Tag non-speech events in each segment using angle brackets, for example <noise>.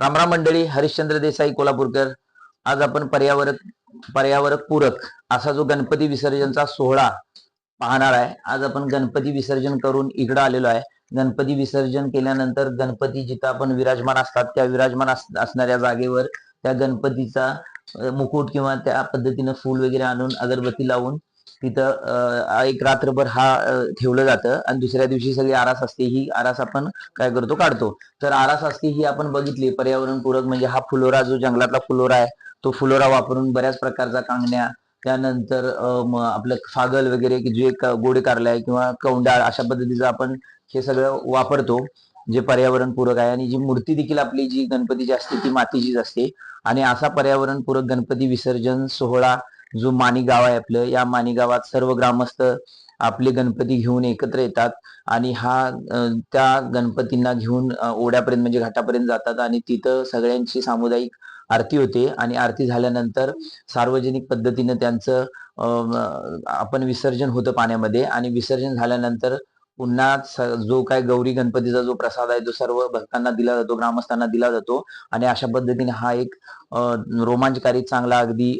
रामराम मंडळी हरिश्चंद्र देसाई कोल्हापूरकर. आज आपण पर्यावरक पर्यावरक पूरक असा जो गणपती विसर्जनचा सोहळा पाहणार आहे. आज आपण गणपती विसर्जन करून इकडं आलेलो आहे. गणपती विसर्जन केल्यानंतर गणपती जिथं आपण विराजमान असतात त्या विराजमान अस- असणाऱ्या जागेवर त्या गणपतीचा मुकुट किंवा त्या पद्धतीनं फूल वगैरे आणून अगरबत्ती लावून तिथं एक रात्रभर हा ठेवलं जातं आणि दुसऱ्या दिवशी सगळी आरास असते ही आरास आपण काय करतो काढतो. तर आरास असते ही आपण बघितली पर्यावरणपूरक म्हणजे हा फुलोरा जो जंगलातला फुलोरा आहे तो फुलोरा वापरून बऱ्याच प्रकारचा कांगण्या त्यानंतर आपलं फागल वगैरे जे गोडे कारले आहे किंवा कौंडाळ अशा पद्धतीचं आपण हे सगळं वापरतो जे पर्यावरणपूरक आहे. आणि जी मूर्ती देखील आपली जी गणपतीची असते ती मातीचीच असते. आणि असा पर्यावरणपूरक गणपती विसर्जन सोहळा जो माणी गाव आहे आपलं या माणी गावात सर्व ग्रामस्थ आपले गणपती घेऊन एकत्र येतात आणि हा त्या गणपतींना घेऊन ओढ्यापर्यंत म्हणजे घाटापर्यंत जातात आणि तिथं सगळ्यांची सामुदायिक आरती होते आणि आरती झाल्यानंतर सार्वजनिक पद्धतीनं त्यांचं आपण विसर्जन होतं पाण्यामध्ये आणि विसर्जन झाल्यानंतर पुन्हा जो काय गौरी गणपतीचा जो प्रसाद आहे तो सर्व भक्तांना दिला जातो ग्रामस्थांना दिला जातो आणि अशा पद्धतीने हा एक रोमांचकारी चांगला अगदी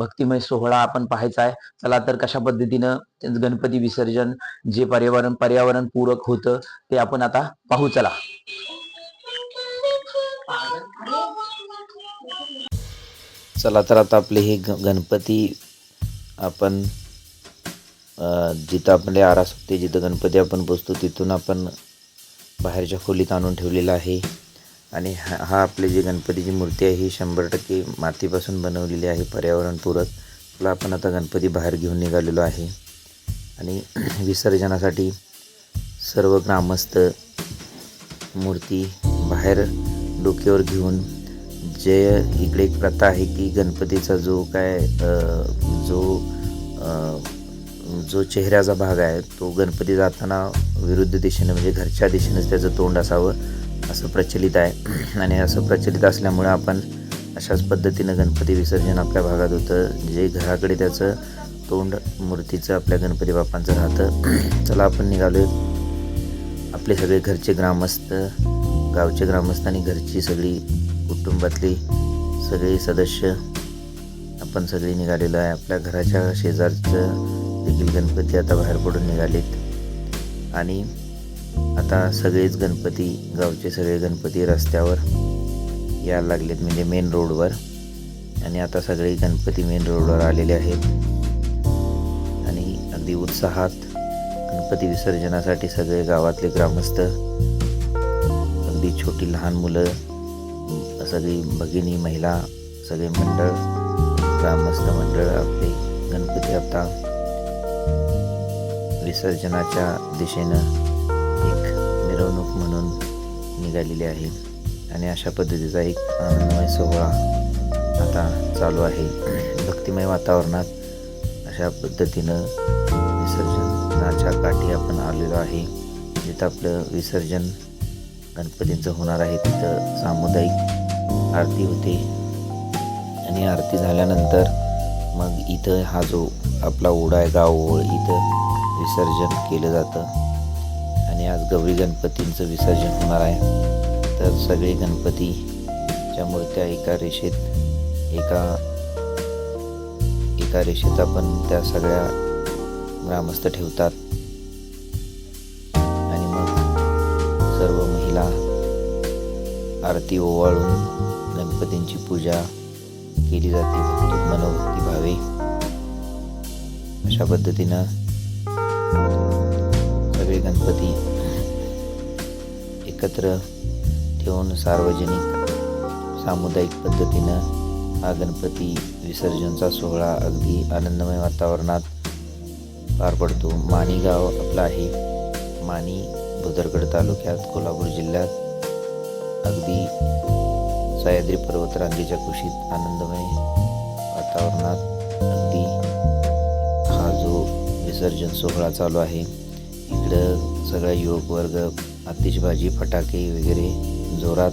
भक्तिमय सोहळा आपण पाहायचा आहे. चला तर कशा पद्धतीनं गणपती विसर्जन जे पर्यावरण पर्यावरण पूरक होतं ते आपण आता पाहू. चला. चला तर आता आपले हे ग- गणपती आपण जिथं आपले आरास होते जिथं गणपती आपण बसतो तिथून आपण बाहेरच्या खोलीत आणून ठेवलेला आहे. आणि हा हा आपली जी गणपतीची मूर्ती आहे ही शंभर टक्के मातीपासून बनवलेली आहे पर्यावरणपूरक. तुला आपण आता गणपती बाहेर घेऊन निघालेलो आहे. आणि <clears throat> विसर्जनासाठी सर्व ग्रामस्थ मूर्ती बाहेर डोक्यावर घेऊन जे इकडे एक प्रथा आहे की गणपतीचा जो काय जो जो चेहऱ्याचा भाग आहे तो गणपती जाताना विरुद्ध दिशेने म्हणजे घरच्या दिशेनेच त्याचं तोंड असावं असं प्रचलित आहे. आणि असं प्रचलित असल्यामुळे आपण अशाच पद्धतीनं गणपती विसर्जन आपल्या भागात होतं. जे घराकडे त्याचं तोंड मूर्तीचं आपल्या गणपती बाप्पांचं राहतं. चला आपण निघालो आपले सगळे घरचे ग्रामस्थ गावचे ग्रामस्थ आणि घरची सगळी कुटुंबातली सगळे सदस्य आपण सगळे निघालेलो आहे. आपल्या घराच्या शेजारचं देखील गणपती आता बाहेर पडून निघालेत. आणि आता सगळेच गणपती गावचे सगळे गणपती रस्त्यावर यायला लागलेत म्हणजे मेन रोडवर आणि आता सगळे गणपती मेन रोडवर आलेले आहेत. आणि अगदी उत्साहात गणपती विसर्जनासाठी सगळे गावातले ग्रामस्थ अगदी छोटी लहान मुलं सगळी भगिनी महिला सगळे मंडळ ग्रामस्थ मंडळ आपले गणपती आता विसर्जनाच्या दिशेनं एक मिरवणूक म्हणून निघालेली आहे. आणि अशा पद्धतीचा एक आनंदमय सोहळा आता चालू आहे. भक्तिमय वातावरणात अशा पद्धतीनं विसर्जनाच्या काठी आपण आलेलो आहे. जिथं आपलं विसर्जन गणपतींचं होणार आहे तिथं सामुदायिक आरती होते. आणि आरती झाल्यानंतर मग इथं हा जो आपला ओढा आहे गाव ओळ इथं विसर्जन केलं जातं. आणि आज गौरी गणपतींचं विसर्जन होणार आहे. तर सगळे गणपतीच्या मूर्त्या एका रेषेत एका एका रेषेत आपण त्या सगळ्या ग्रामस्थ ठेवतात. आणि मग सर्व महिला आरती ओवाळून गणपतींची पूजा केली जाते. मनोभक्ती भावे. अशा पद्धतीनं सगळे गणपती एकत्र ठेवून सार्वजनिक सामुदायिक पद्धतीनं हा गणपती विसर्जनचा सोहळा अगदी आनंदमय वातावरणात पार पडतो. माणी गाव आपलं आहे. माणी भुदरगड तालुक्यात कोल्हापूर जिल्ह्यात. अगदी सह्याद्री पर्वतरांगेच्या कुशीत आनंदमय वातावरणात विसर्जन सोहळा चालू आहे. इकडं सगळा युवक वर्ग आतिषबाजी फटाके वगैरे जोरात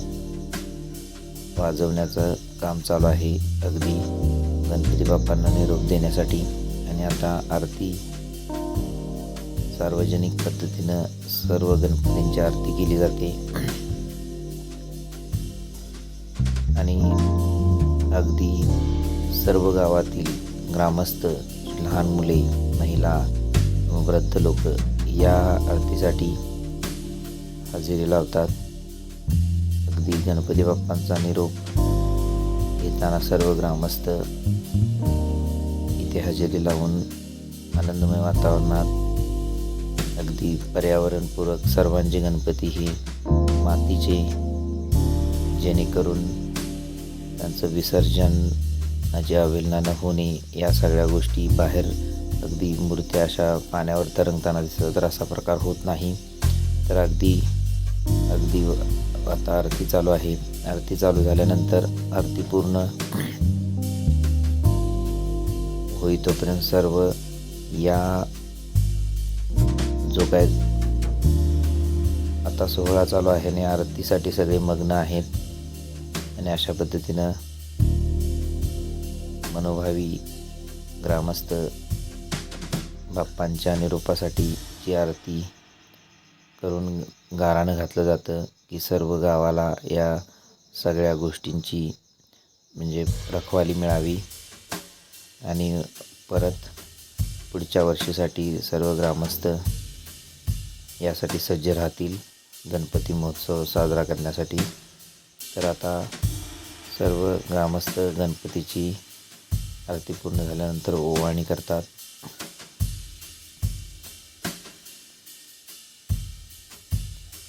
वाजवण्याचं काम चालू आहे. अगदी गणपती बाप्पांना निरोप देण्यासाठी. आणि आता आरती सार्वजनिक पद्धतीनं सर्व गणपतींची आरती केली जाते. आणि अगदी सर्व गावातील ग्रामस्थ लहान मुले महिला वृद्ध लोक या आरतीसाठी हजेरी लावतात. अगदी गणपती बाप्पांचा निरोप घेताना सर्व ग्रामस्थ इथे हजेरी लावून आनंदमय वातावरणात अगदी पर्यावरणपूरक सर्वांचे गणपती हे मातीचे जेणेकरून त्यांचं विसर्जन जे अवेलना न होणे या सगळ्या गोष्टी बाहेर अगदी मूर्त्या अशा पाण्यावर तरंगताना दिसतात. तर असा प्रकार होत नाही. तर अगदी अगदी आता आरती चालू आहे. आरती चालू झाल्यानंतर आरती पूर्ण होई तोपर्यंत सर्व या जो काय आता सोहळा चालू आहे आणि आरतीसाठी सगळे मग्न आहेत. आणि अशा पद्धतीनं मनोभावी ग्रामस्थ बाप्पांच्या निरोपासाठीची आरती करून गारानं घातलं जातं की सर्व गावाला या सगळ्या गोष्टींची म्हणजे रखवाली मिळावी. आणि परत पुढच्या वर्षीसाठी सर्व ग्रामस्थ यासाठी सज्ज राहतील गणपती महोत्सव साजरा करण्यासाठी. तर आता सर्व ग्रामस्थ गणपतीची आरती पूर्ण झाल्यानंतर ओवाळणी करतात.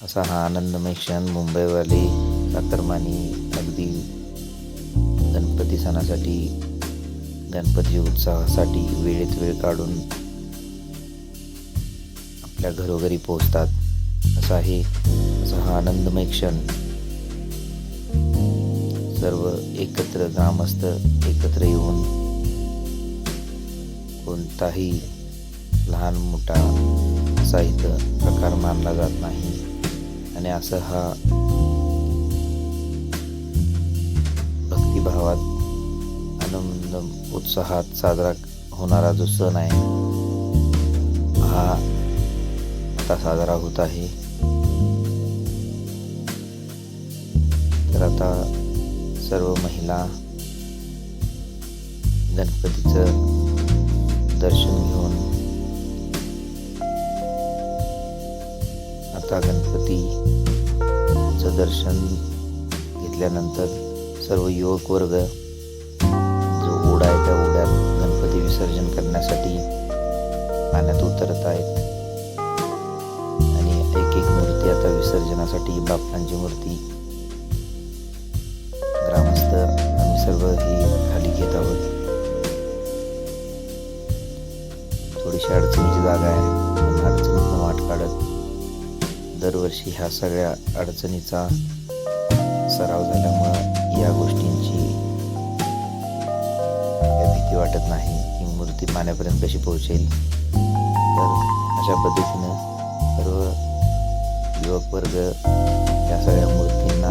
असा हा आनंदमय क्षण मुंबईवाले चाकरमानी अगदी गणपती सणासाठी गणपती उत्सवासाठी वेळेत वेळ काढून आपल्या घरोघरी पोहोचतात. असा आहे असा हा आनंदमय क्षण सर्व एकत्र ग्रामस्थ एकत्र येऊन कोणताही लहान मोठा असा इथं प्रकार मानला जात नाही. आणि असं हा भक्तिभावात आनंद उत्साहात साजरा होणारा जो सण आहे हा आता साजरा होत आहे. तर आता सर्व महिला गणपतीचं दर्शन घेऊन आता गणपतीचं दर्शन घेतल्यानंतर सर्व युवक वर्ग जो ओढा आहे त्या ओढ्यात गणपती विसर्जन करण्यासाठी पाण्यात उतरत आहेत. आणि एक एक मूर्ती आता विसर्जनासाठी बाप्पांची मूर्ती. ग्रामस्थ आम्ही सर्व ही खाली घेत आहोत. थोडीशी अडचणीची जागा आहे अडचणीतून वाट काढत दरवर्षी ह्या सगळ्या अडचणीचा सराव झाल्यामुळं या गोष्टींची भीती वाटत नाही की मूर्ती पाण्यापर्यंत कशी पोहोचेल? तर अशा पद्धतीनं सर्व युवक वर्ग या सगळ्या मूर्तींना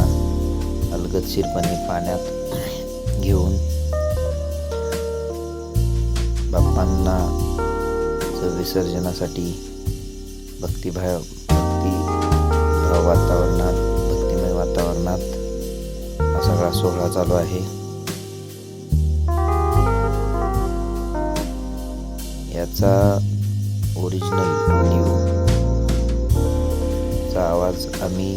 अलगतशीरपणे पाण्यात घेऊन बाप्पांना विसर्जनासाठी भक्तिभाव वातावरणात भक्तिमय वातावरणात हा सगळा सोहळा चालू आहे. याचा ओरिजिनल व्हिडिओ चा आवाज आम्ही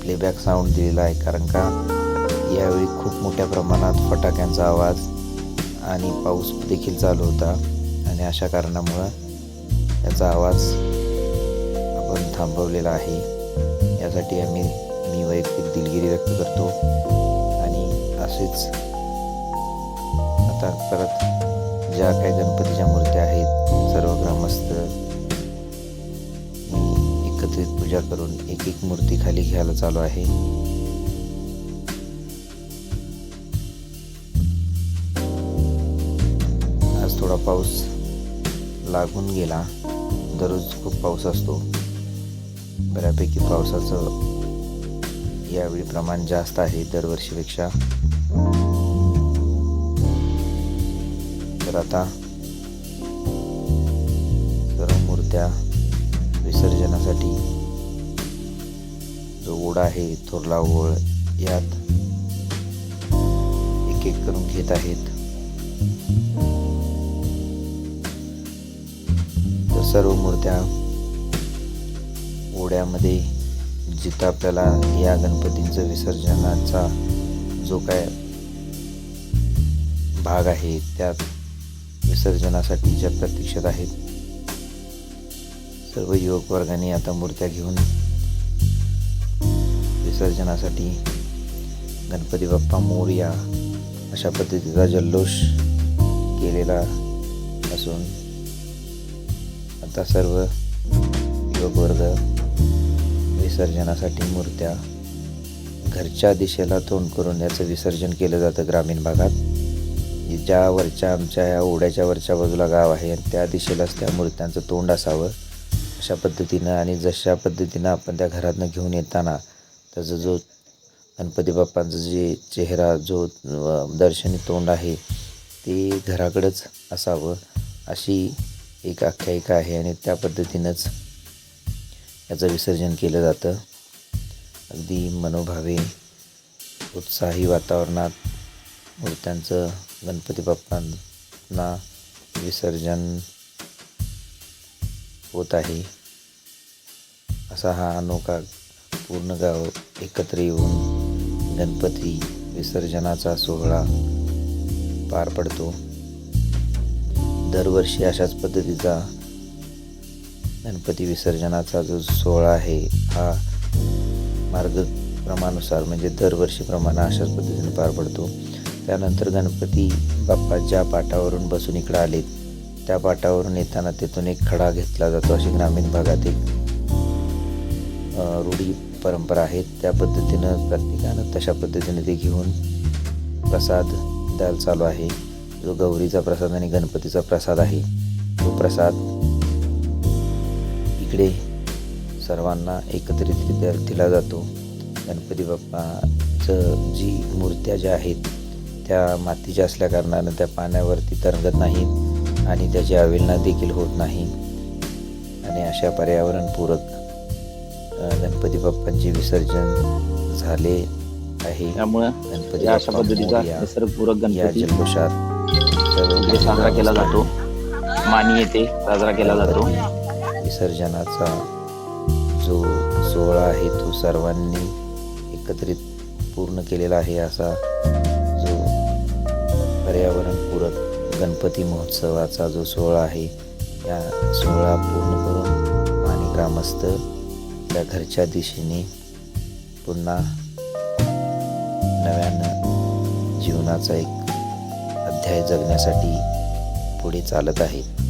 प्लेबॅक साऊंड दिलेला आहे कारण का यावेळी खूप मोठ्या प्रमाणात फटाक्यांचा आवाज आणि पाऊस देखील चालू होता. आणि अशा कारणामुळं याचा आवाज आपण थांबवलेला आहे. यासाठी आम्ही मी वैयक्तिक दिलगिरी व्यक्त करतो. आणि असेच आता परत ज्या काही गणपतीच्या मूर्त्या आहेत सर्व ग्रामस्थ मी एकत्रित पूजा करून एक एक मूर्ती खाली घ्यायला चालू आहे. आज थोडा पाऊस लागून गेला. दररोज खूप पाऊस असतो. बऱ्यापैकी पावसाचं यावेळी प्रमाण जास्त आहे दरवर्षीपेक्षा. तर आता सर्व मूर्त्या विसर्जनासाठी जो ओढा आहे थोरला ओळ यात एक एक करून घेत आहेत. तर सर्व मूर्त्या ओढ्यामध्ये जिथं आपल्याला या गणपतींचं विसर्जनाचा जो काय भाग आहे त्या विसर्जनासाठीच्या प्रतीक्षेत आहेत सर्व युवक वर्गाने आता मूर्त्या घेऊन विसर्जनासाठी गणपती बाप्पा मोर्या अशा पद्धतीचा जल्लोष केलेला असून आता सर्व युवक वर्ग विसर्जनासाठी मूर्त्या. घरच्या दिशेला तोंड करून याचं विसर्जन केलं जातं ग्रामीण भागात. ज्या वरच्या आमच्या या ओढ्याच्या वरच्या बाजूला गाव आहे त्या दिशेलाच त्या मूर्त्यांचं तोंड असावं. अशा पद्धतीनं आणि जशा पद्धतीनं आपण त्या घरातनं घेऊन येताना त्याचा जो गणपती बाप्पांचा जे चेहरा जो दर्शनी तोंड आहे ते घराकडंच असावं अशी एक आख्यायिका आहे आणि त्या पद्धतीनंच याचं विसर्जन केलं जातं. अगदी मनोभावे उत्साही वातावरणात मूर्त्यांचं गणपती बाप्पांना विसर्जन होत आहे. असा हा अनोखा पूर्ण गाव एकत्र येऊन गणपती विसर्जनाचा सोहळा पार पडतो. दरवर्षी अशाच पद्धतीचा गणपती विसर्जनाचा जो सोहळा आहे हा मार्गक्रमानुसार म्हणजे दरवर्षीप्रमाणे अशाच पद्धतीने पार पडतो. त्यानंतर गणपती बाप्पा ज्या पाटावरून बसून इकडं आलेत त्या पाटावरून येताना तिथून एक खडा घेतला जातो अशी ग्रामीण भागात एक रूढी परंपरा आहेत त्या पद्धतीनं प्रत्येकानं तशा पद्धतीने ते घेऊन प्रसाद द्यायला चालू आहे. जो गौरीचा प्रसाद आणि गणपतीचा प्रसाद आहे तो प्रसाद इकडे सर्वांना एकत्रितरित्या दिला जातो. गणपती बाप्पाचं जी मूर्त्या ज्या आहेत त्या मातीच्या असल्या कारणानं त्या पाण्यावरती तरंगत नाहीत आणि त्याची अवेलना देखील होत नाही. आणि अशा पर्यावरणपूरक गणपती बाप्पांचे विसर्जन झाले आहे. त्यामुळं गणपती अशा पद्धतीचा निसर्गपूरक जल्लोषात साजरा केला जातो. मानी येथे साजरा केला जातो. विसर्जनाचा जो सोहळा आहे तो सर्वांनी एकत्रित पूर्ण केलेला आहे असा जो पर्यावरणपूरक गणपती महोत्सवाचा जो सोहळा आहे या सोहळा पूर्ण करून आणि ग्रामस्थ त्या घरच्या दिशेने पुन्हा नव्यानं जीवनाचा एक अध्याय जगण्यासाठी पुढे चालत आहेत.